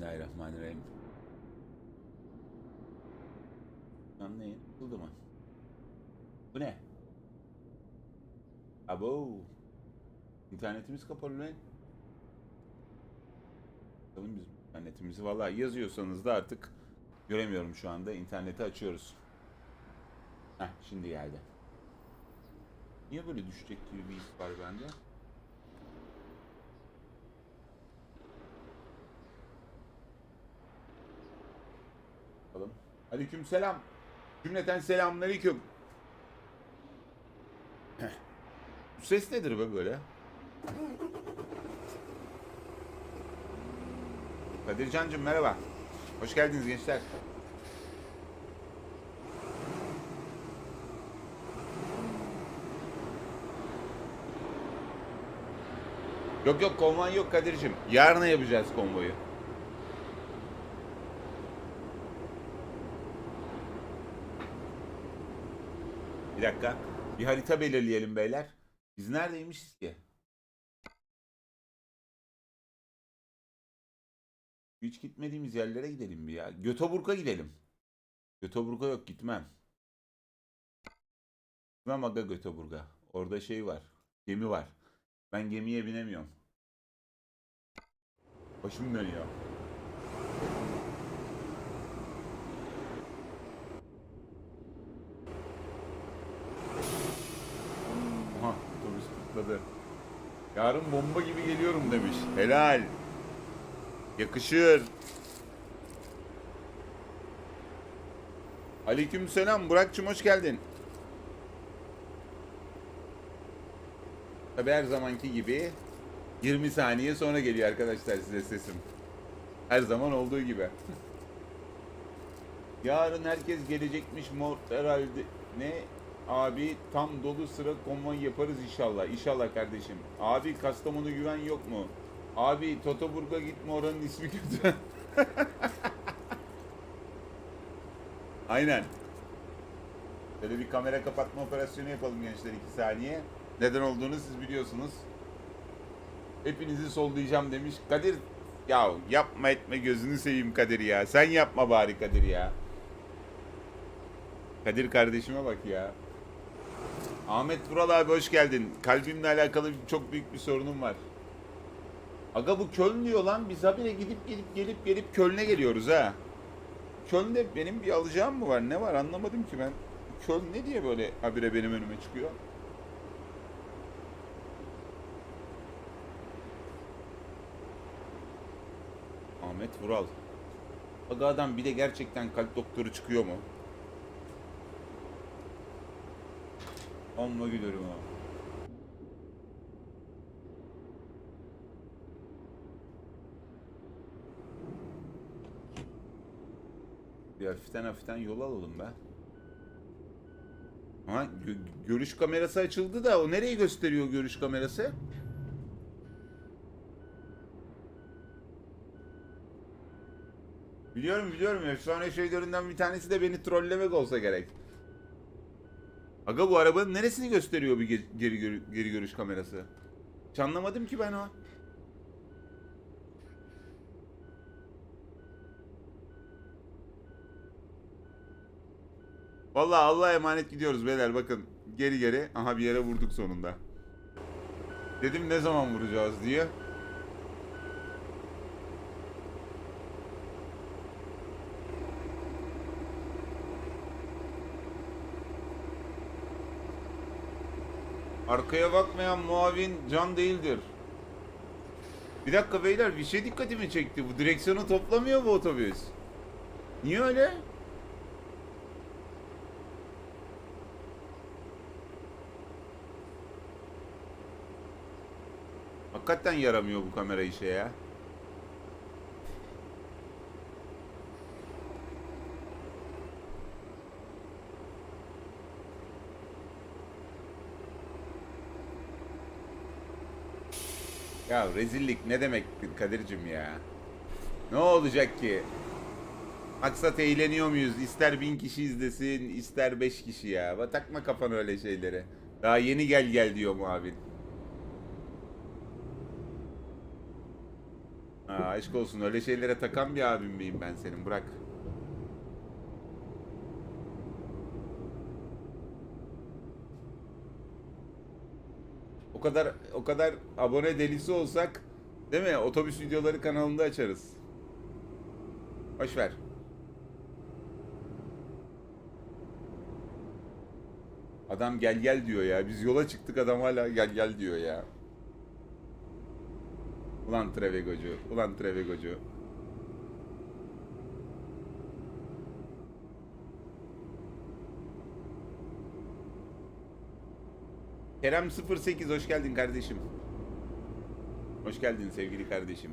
Bismillahirrahmanirrahim. Anlayın. Buldu mu? Bu ne? Abo. İnternetimiz kapalı lan. Bakalım biz internetimizi. Vallahi yazıyorsanız da artık göremiyorum şu anda. İnterneti açıyoruz. Heh şimdi geldi. Niye böyle düşecek gibi bir his var bende? Bakalım. Aleyküm selam. Cümleten selamünaleyküm. Bu ses nedir be böyle? Kadircancığım merhaba. Hoş geldiniz gençler. Yok yok konvoy yok Kadir'cim. Yarına yapacağız konvoyu. Bir dakika. Bir harita belirleyelim beyler. Biz neredeymişiz ki? Hiç gitmediğimiz yerlere gidelim bir ya. Göteborg'a gidelim. Göteborg'a yok gitmem. Gitmem aga Göteborg'a. Orada şey var. Gemi var. Ben gemiye binemiyorum. Başım dönüyor. Aha tutladı. Yarın bomba gibi geliyorum demiş. Helal. Yakışır. Aleykümselam Burak'cığım hoş geldin. Tabi her zamanki gibi 20 saniye sonra geliyor arkadaşlar size sesim. Her zaman olduğu gibi. Yarın herkes gelecekmiş mor herhalde. Ne? Abi tam dolu sıra konvoy yaparız inşallah. İnşallah kardeşim. Abi Kastamonu güven yok mu? Abi Totoburg'a gitme oranın ismi kötü. Aynen. Böyle bir kamera kapatma operasyonu yapalım gençler 2 saniye. Neden olduğunu siz biliyorsunuz. Hepinizi sollayacağım demiş. Kadir ya yapma etme gözünü seveyim Kadir ya. Sen yapma bari Kadir ya. Kadir kardeşime bak ya. Ahmet Vural abi hoş geldin. Kalbimle alakalı çok büyük bir sorunum var. Aga bu Köln diyor lan. Biz habire gidip gelip gelip gelip Köln'e geliyoruz ha. Köln'de benim bir alacağım mı var? Ne var anlamadım ki ben. Köln ne diye böyle habire benim önüme çıkıyor? Ahmet Vural. Aga adam bir de gerçekten kalp doktoru çıkıyor mu? Amma gülerim ha. Bir hafiften hafiften yol alalım be. Ha, gö- görüş kamerası açıldı da o nereyi gösteriyor görüş kamerası? Biliyorum biliyorum efsane şeylerinden bir tanesi de beni trollemek olsa gerek. Aga bu arabanın neresini gösteriyor bir ge- geri, geri, geri görüş kamerası? Hiç anlamadım ki ben o. Vallahi Allah'a emanet gidiyoruz beyler bakın. Geri geri. Aha bir yere vurduk sonunda. Dedim ne zaman vuracağız diye. Arkaya bakmayan muavin can değildir. Bir dakika beyler bir şey dikkatimi çekti. Bu direksiyonu toplamıyor bu otobüs. Niye öyle? Hakikaten yaramıyor bu kamera işe ya. Ya rezillik ne demek Kadir'cim ya? Ne olacak ki? Maksat eğleniyor muyuz? İster bin kişi izlesin, ister beş kişi ya. Takma kafana öyle şeylere. Daha yeni gel gel diyor muavin. Ha, aşk olsun öyle şeylere takan bir abim miyim ben senin bırak. O kadar o kadar abone delisi olsak değil mi? Otobüs videoları kanalında açarız. Boş ver. Adam gel gel diyor ya. Biz yola çıktık adam hala gel gel diyor ya. Ulan Trevegocu, ulan Trevegocu. Kerem 08 hoş geldin kardeşim. Hoş geldin sevgili kardeşim.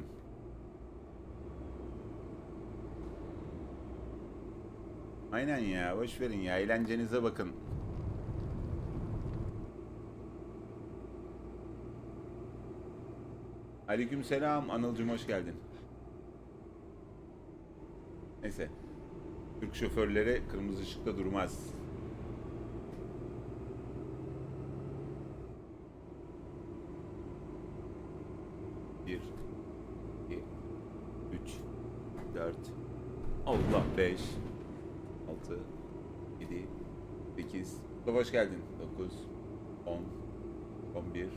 Aynen ya boş verin ya eğlencenize bakın. Aleyküm selam Anılcım hoş geldin. Neyse. Türk şoförleri kırmızı ışıkta durmaz. Bir, iki, üç, dört, Allah beş, altı, yedi, sekiz. Mustafa hoş geldin. Dokuz, on, on bir,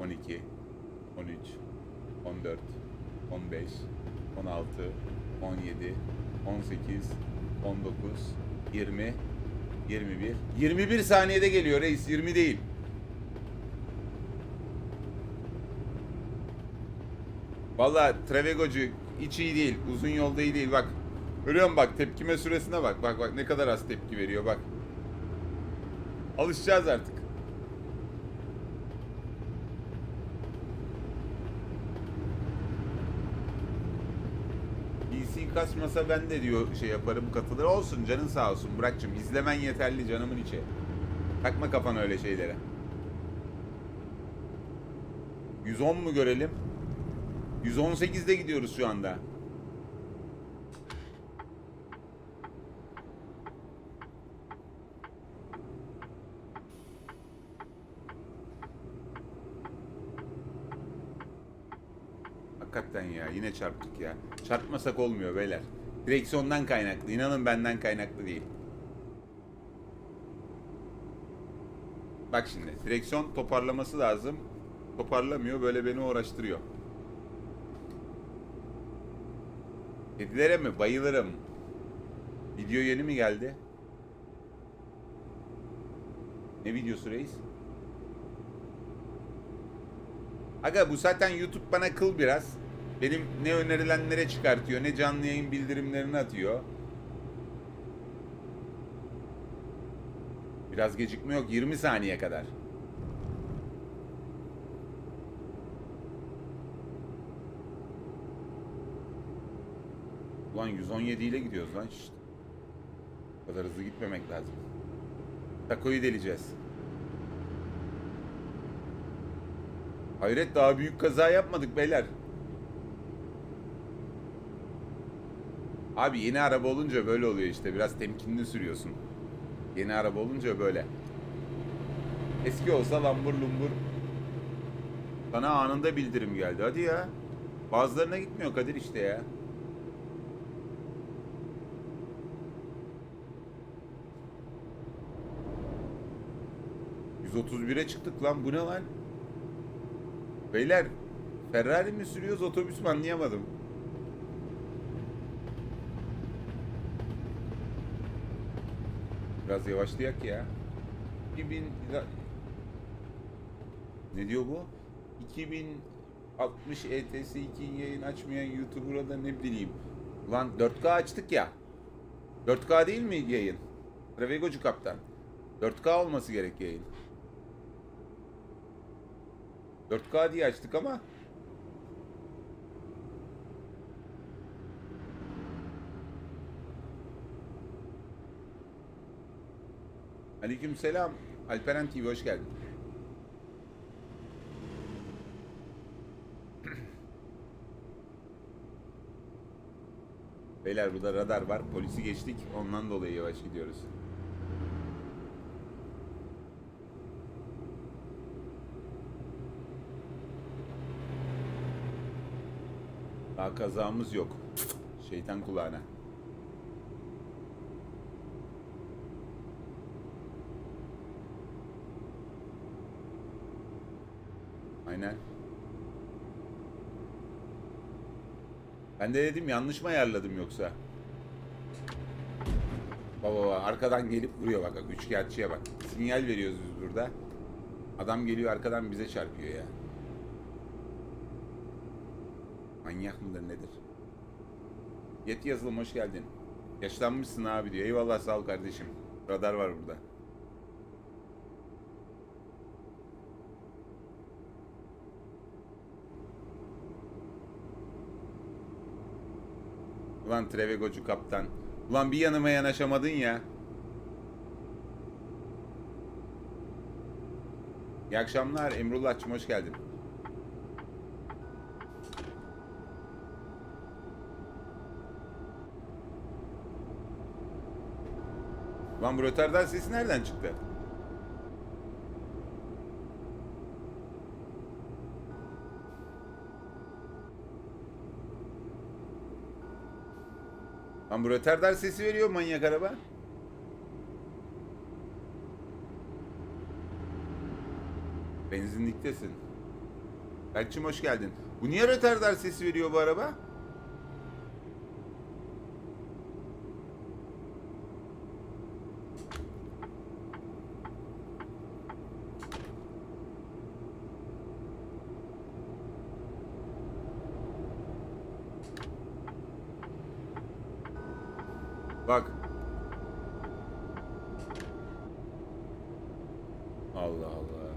on iki, on üç, 14, 15, 16, 17, 18, 19, 20, 21. 21 saniyede geliyor reis 20 değil. Valla Trevegocu hiç iyi değil. Uzun yolda iyi değil bak. Görüyor bak tepkime süresine bak. Bak bak ne kadar az tepki veriyor bak. Alışacağız artık. PC kasmasa ben de diyor şey yaparım katılır. Olsun canın sağ olsun Burak'cığım. izlemen yeterli canımın içi. Takma kafana öyle şeylere. 110 mu görelim? 118'de gidiyoruz şu anda. Hakikaten ya yine çarptık ya. Çarpmasak olmuyor beyler. Direksiyondan kaynaklı. İnanın benden kaynaklı değil. Bak şimdi direksiyon toparlaması lazım. Toparlamıyor böyle beni uğraştırıyor. Kedilere mi? Bayılırım. Video yeni mi geldi? Ne videosu reis? Aga bu zaten YouTube bana kıl biraz. Benim ne önerilenlere çıkartıyor, ne canlı yayın bildirimlerini atıyor. Biraz gecikme yok, 20 saniye kadar. Ulan 117 ile gidiyoruz lan işte. Bu kadar hızlı gitmemek lazım. Takoyu deleceğiz. Hayret daha büyük kaza yapmadık beyler. Abi yeni araba olunca böyle oluyor işte. Biraz temkinli sürüyorsun. Yeni araba olunca böyle. Eski olsa lambur lumbur. Sana anında bildirim geldi. Hadi ya. Bazılarına gitmiyor Kadir işte ya. ...131'e çıktık lan bu ne lan? Beyler Ferrari mi sürüyoruz otobüs mü anlayamadım. Biraz yavaşlayak ya. 2000 Ne diyor bu? 2060 ETS 2 yayın açmayan YouTuber'a da ne bileyim. Lan 4K açtık ya. 4K değil mi yayın? Travegocu kaptan. 4K olması gerek yayın. 4K diye açtık ama Aleyküm selam. Alperen TV hoş geldin. Beyler burada radar var. Polisi geçtik. Ondan dolayı yavaş gidiyoruz. Daha kazağımız yok. Şeytan kulağına. Aynen. Ben de dedim yanlış mı ayarladım yoksa? Baba baba arkadan gelip vuruyor bak üçkağıtçıya bak. Sinyal veriyoruz biz burada. Adam geliyor arkadan bize çarpıyor ya. Manyak mıdır nedir? Yet yazılım hoş geldin. Yaşlanmışsın abi diyor. Eyvallah sağ ol kardeşim. Radar var burada. Ulan Trevegocu kaptan. Ulan bir yanıma yanaşamadın ya. İyi akşamlar Emrullah'cığım hoş geldin. Lan bu sesi nereden çıktı? Lan bu sesi veriyor manyak araba. Benzinliktesin. Berkçim hoş geldin. Bu niye röterdar sesi veriyor bu araba? Bak. Allah Allah.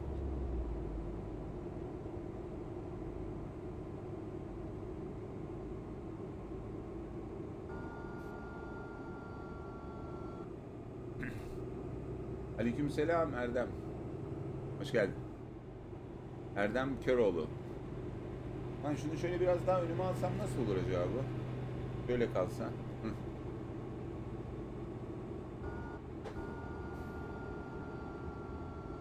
Aleykümselam Erdem. Hoş geldin. Erdem Köroğlu. Lan şunu şöyle biraz daha önüme alsam nasıl olur acaba? Böyle kalsa.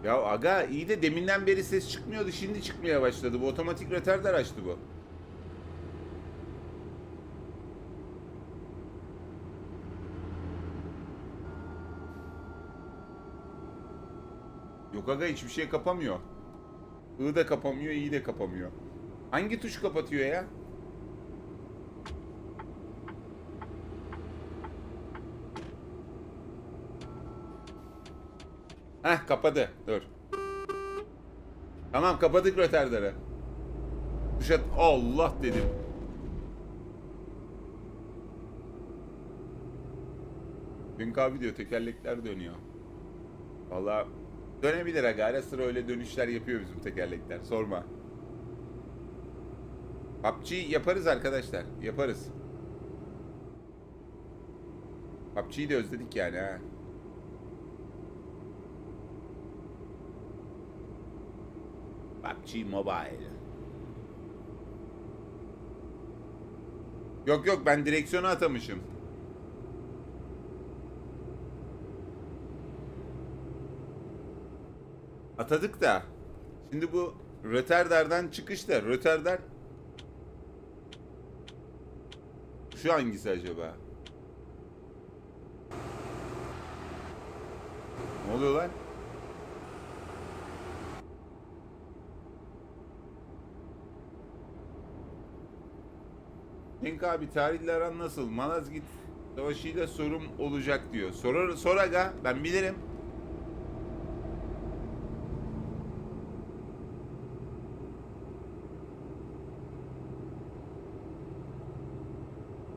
Ya aga iyi de deminden beri ses çıkmıyordu şimdi çıkmaya başladı. Bu otomatik retarder açtı bu. Yok aga hiçbir şey kapamıyor. I da kapamıyor, iyi de kapamıyor. Hangi tuş kapatıyor ya? Heh kapadı. Dur. Tamam kapadık röterdarı. Dışa Allah dedim. Dün kahve diyor tekerlekler dönüyor. Valla dönebilir aga. Ara sıra öyle dönüşler yapıyor bizim tekerlekler. Sorma. PUBG yaparız arkadaşlar. Yaparız. PUBG'yi de özledik yani ha. PUBG Mobile. Yok yok ben direksiyonu atamışım. Atadık da. Şimdi bu röterdardan çıkışta röterdar şu hangisi acaba? Ne oluyor lan? Denk abi tarihle aran nasıl? Malazgirt Savaşı'yla sorum olacak diyor. Sorar, sor aga ben bilirim.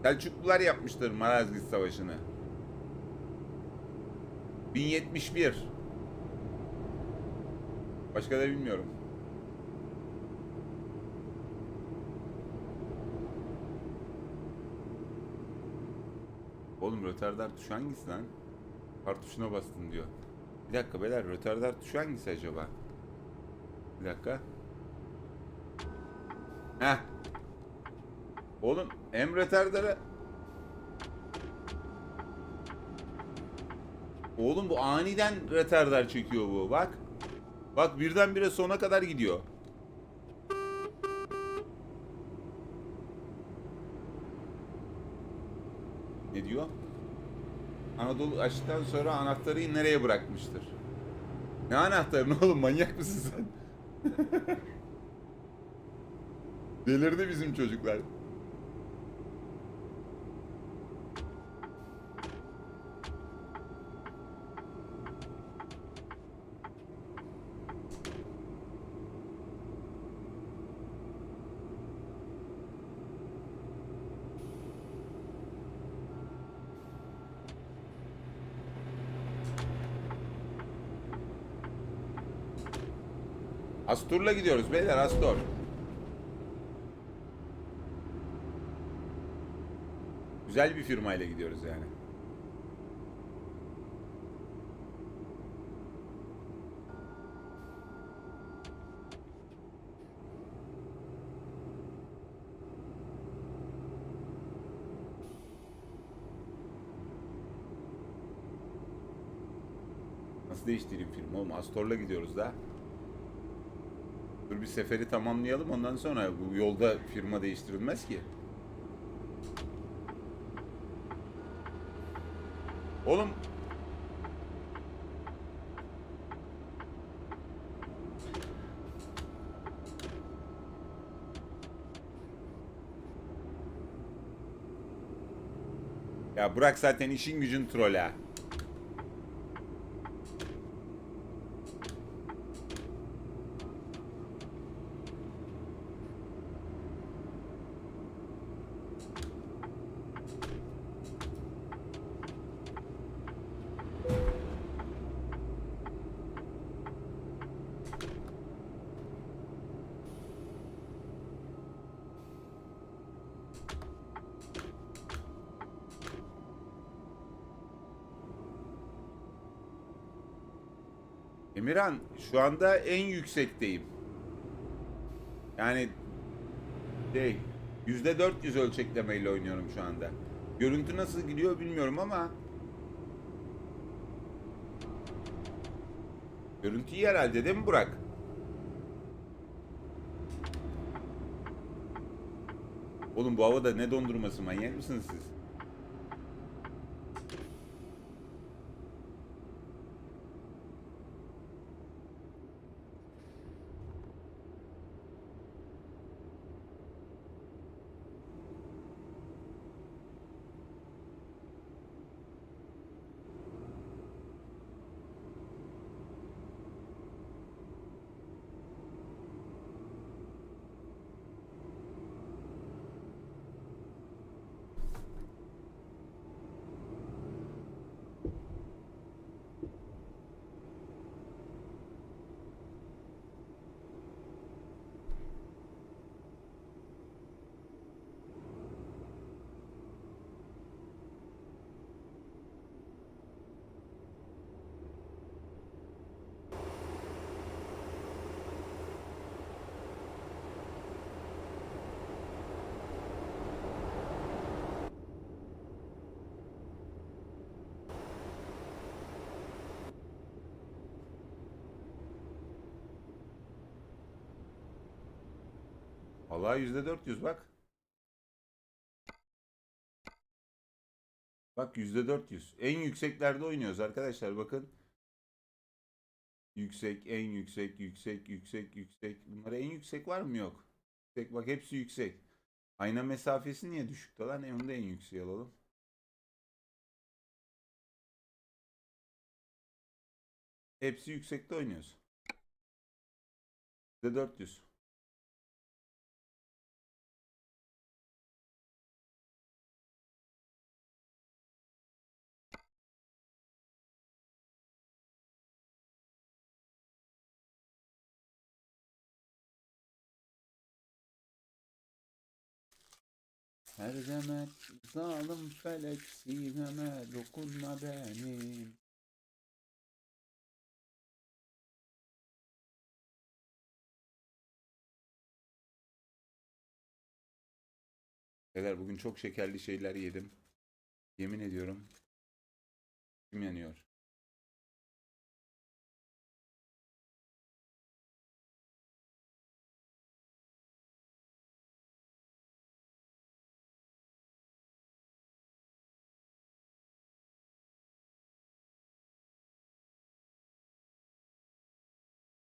Selçuklular yapmıştır Malazgirt Savaşı'nı. 1071. Başka da bilmiyorum. Oğlum rötardar tuşu hangisi lan? Kart tuşuna bastın diyor. Bir dakika beyler rötardar tuşu hangisi acaba? Bir dakika. Heh. Oğlum hem retardara Oğlum bu aniden retardar çekiyor bu bak. Bak birdenbire sona kadar gidiyor. Ne diyor? Anadolu açtıktan sonra anahtarı nereye bırakmıştır? Ne anahtarı oğlum manyak mısın sen? Delirdi bizim çocuklar. Astur'la gidiyoruz beyler Astor. Güzel bir firmayla gidiyoruz yani. Nasıl değiştireyim firma oğlum? Astor'la gidiyoruz da. Dur bir seferi tamamlayalım ondan sonra bu yolda firma değiştirilmez ki. Oğlum Ya bırak zaten işin gücün troll ha. Şu anda en yüksekteyim. Yani şey yüzde 400 ölçeklemeyle oynuyorum şu anda. Görüntü nasıl gidiyor bilmiyorum ama Görüntü iyi herhalde değil mi Burak? Oğlum bu havada ne dondurması manyak mısınız siz? Vallahi yüzde 400 bak. Bak yüzde 400. En yükseklerde oynuyoruz arkadaşlar bakın. Yüksek, en yüksek, yüksek, yüksek, yüksek. Bunlara en yüksek var mı? Yok. Yüksek bak hepsi yüksek. Ayna mesafesi niye düşükte lan? E onu da en yükseğe alalım. Hepsi yüksekte oynuyoruz. Yüzde 400. Her demet zalim felek sineme dokunma benim. Beyler bugün çok şekerli şeyler yedim. Yemin ediyorum. Kim yanıyor?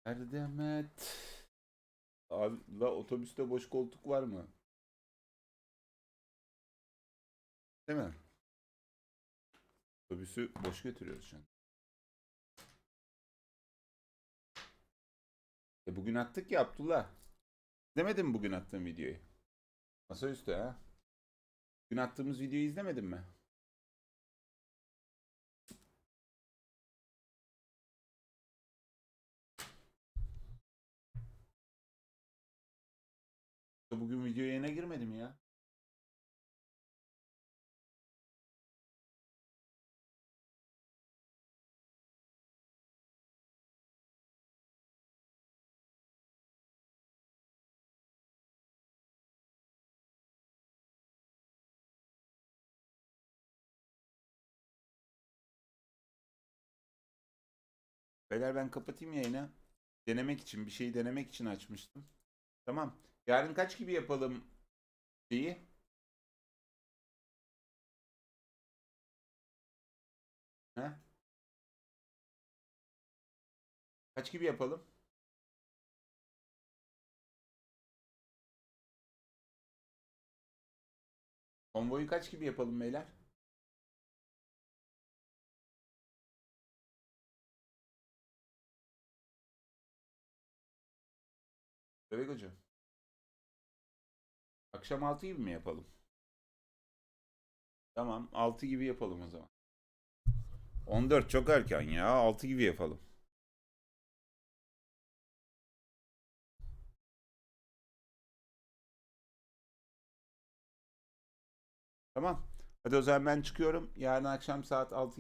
Erdemet. Abi la otobüste boş koltuk var mı? Değil mi? Otobüsü boş götürüyoruz şu an. E bugün attık ya Abdullah. İzlemedin mi bugün attığım videoyu? Masaüstü ha. Bugün attığımız videoyu izlemedin mi? Bugün video yayına girmedim ya. Beyler ben kapatayım yayını. Denemek için, bir şeyi denemek için açmıştım. Tamam. Yarın kaç gibi yapalım şeyi? He? Kaç gibi yapalım? Konvoyu kaç gibi yapalım beyler? Bebek hocam. Akşam 6 gibi mi yapalım? Tamam 6 gibi yapalım o zaman. 14 çok erken ya 6 gibi yapalım. Tamam. Hadi o zaman ben çıkıyorum. Yarın akşam saat 6